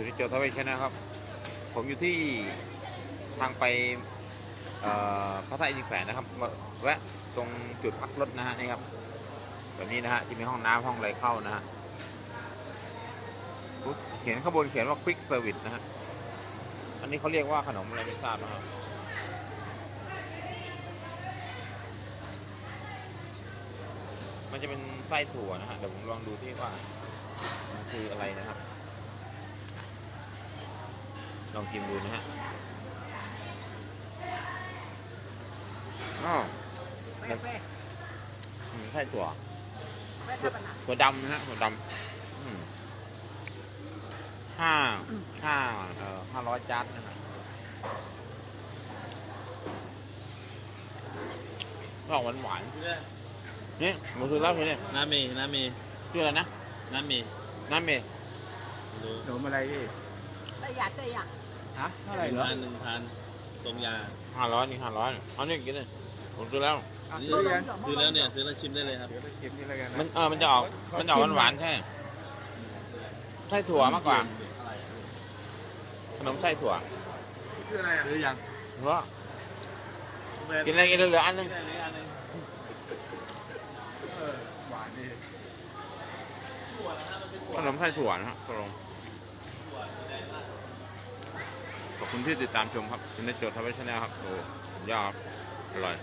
สุนิจโจทวีชนะครับ ผมอยู่ที่ทางไปพระธาตุอินแขวนนะครับแวะตรงจุดพักรถนะฮะนี่ครับแบบนี้นะฮะที่มีห้องน้ำห้องอะไรเข้านะฮะปุ๊บเขียนข้างบนเขียนว่า quick service นะฮะอันนี้เขาเรียกว่าขนมอะไรไม่ทราบนะครับมันจะเป็นไส้ถั่วนะฮะเดี๋ยวผมลองดูที่ว่ามันคืออะไรนะครับ ลองชิมดูนะฮะอ๋อแม่แม่อืมไส้ถั่วแม่ทำปัญหาถั่วดำนะฮะถั่วดำอืมห้าห้าเอ่อห้าร้อยจานนะฮะออกหวานหวานๆนี่หมูซื้อแล้วใช่ไหมน้ำมีน้ำมีชื่ออะไรนะน้ำมีน้ำเมย์รู้ขนมอะไรพี่แต่อยากแต่อยาก ฮะหเท่าไหร่นึ่งเหรอพันหนึ่งพันตรงยาห้าร้อยนี่ห้าร้อยเอานี่กินเลยผมซื้อแล้วอะนี่ซื้อยังซื้อแล้วเนี่ยซื้อแล้วชิมได้เลยครับเดี๋ยวไปชิมนี่แล้วกันมันนะเออมันจะออกมันจะออกหวานๆใช่ไส้ถั่วมากกว่าขนมไส้ถั่วคืออะไรอะซื้อยังเพราะกินอะไรกินเหลืออันนึงได้เลยอันหนึงเออหวานดีขนมไส้ถั่วนะฮะตรงขอบ คุณที่ติดตามชมครับคุณในโจทย์ทวิชแนลครับโอ้ยอดอร่อย